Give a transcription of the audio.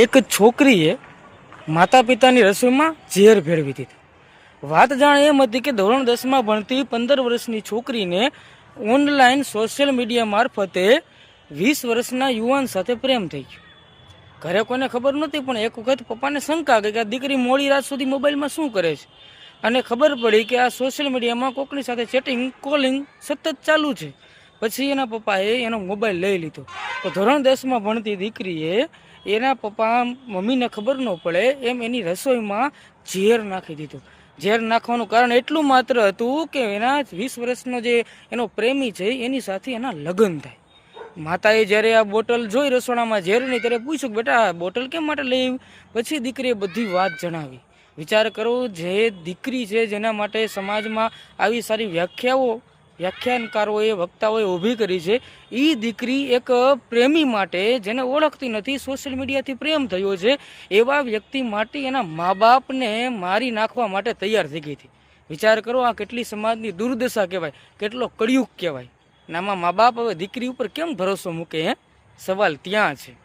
એક છોકરીએ માતા પિતાની રસોઈમાં ઝેર ભેળવી દીધી. વાત જાણ એમ હતી કે ધોરણ દસમાં ભણતી પંદર વર્ષની છોકરીને ઓનલાઈન સોશિયલ મીડિયા મારફતે વીસ વર્ષના યુવાન સાથે પ્રેમ થઈ ગયો. ઘરે કોઈને ખબર નહોતી, પણ એક વખત પપ્પાને શંકા ગઈ કે આ દીકરી મોડી રાત સુધી મોબાઈલમાં શું કરે છે? અને ખબર પડી કે આ સોશિયલ મીડિયામાં કોકની સાથે ચેટિંગ કોલિંગ સતત ચાલુ છે. પછી એના પપ્પાએ એનો મોબાઈલ લઈ લીધો. તો ધોરણ દસમાં ભણતી દીકરીએ એના પપ્પા મમ્મીને ખબર ન પડે એમ એની રસોઈમાં ઝેર નાખી દીધું. ઝેર નાખવાનું કારણ એટલું માત્ર હતું કે એના વીસ વર્ષનો જે એનો પ્રેમી છે એની સાથે એના લગ્ન થાય. માતાએ જ્યારે આ બોટલ જોઈ રસોડામાં ઝેરની ત્યારે પૂછ્યું બેટા, આ બોટલ કેમ માટે લઈ? પછી દીકરીએ બધી વાત જણાવી. વિચાર કરો, જે દીકરી છે જેના માટે સમાજમાં આવી સારી વ્યાખ્યાઓ વ્યાખ્યાનકારોએ વક્તાઓએ ઊભી કરી છે. એ દીકરી એક પ્રેમી માટે, જેને ઓળખતી નથી, સોશિયલ મીડિયાથી પ્રેમ થયો છે, એવા વ્યક્તિ માટે એના મા બાપને મારી નાખવા માટે તૈયાર થઈ ગઈ હતી. વિચાર કરો, આ કેટલી સમાજની દુર્દશા કહેવાય, કેટલો કળિયુગ કહેવાય. નામાં મા બાપ હવે દીકરી ઉપર કેમ ભરોસો મૂકે, હે? સવાલ ત્યાં છે.